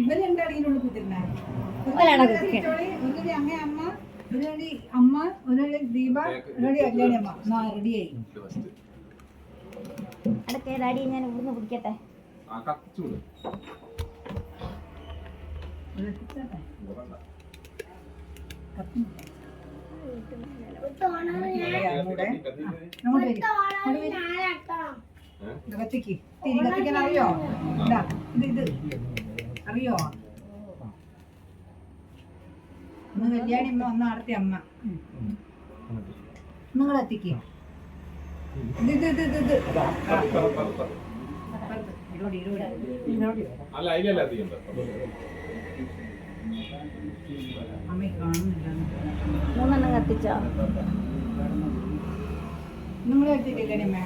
ഇവർ അടിയിലുള്ള കുത്തിരിക്കാൻ. ഒന്നുകൂടി അങ്ങേ അമ്മ ഒരാളി അമ്മ ഒരാളി ദീപ ഒരാളി കല്യാണി അമ്മ എന്നാ റെഡിയായി അടക്കേ ഡാഡി ഞാൻ ഇവിടുന്ന് പിടിക്കട്ടെ അങ്ങോട്ട് ഞാൻ അങ്ങോട്ട് വരി. ഇത് കത്തിക്ക്. തിരി കത്തിക്കാൻ അറിയോ? ഇതാ, ഇത് ഇത്. അറിയോ? ഒന്ന് കല്യാണി അമ്മ ഒന്ന് നടത്തി അമ്മ. നിങ്ങൾ എത്തിക്ക് ഇത് ഇത് ഇത് ഇത് മൂന്നെണ്ണം കത്തിച്ചോ? നിങ്ങൾ എത്തിക്കില്ലേ അമ്മ.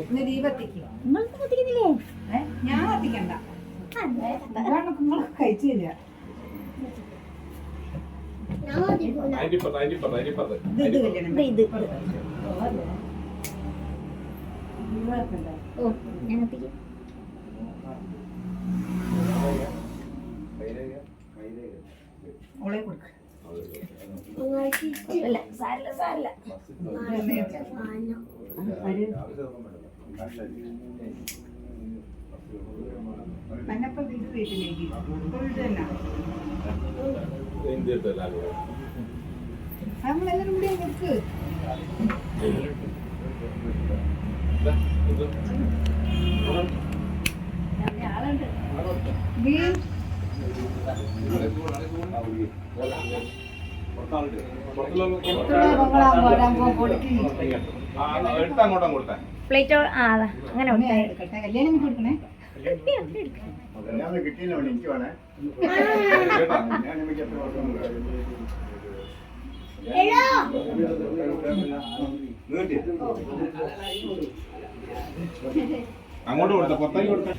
ഇന്ന് ദീപ എത്തിക്കുക നിങ്ങൾക്ക് കത്തിക്കുന്നില്ലേ ഏ ഞാൻ എത്തിക്കണ്ട അതാണ് നിങ്ങൾ കഴിച്ചില്ല. ഇപ്പുറത്ത് അതിന്റെ ഇപ്പുറത്ത് ഇത് ഇത് കല്യാണം ഇത് ഇത്. ഓ ഞാൻ കത്തിക്കും ഓളെ കൊടുക്ക. ഇല്ല സാരില്ല സാരില്ല. മഞ്ഞപ്പം ഇത് വീട്ടിലേക്ക്. നമ്മളെല്ലാരും കൂടി നിൽക്ക് വീ എടുത്ത് അങ്ങോട്ടും കൊടുത്തേ. പ്ലേറ്റ് ആ അങ്ങനെ അങ്ങോട്ട് കൊടുത്ത പുറത്തേക്ക് കൊടുത്ത.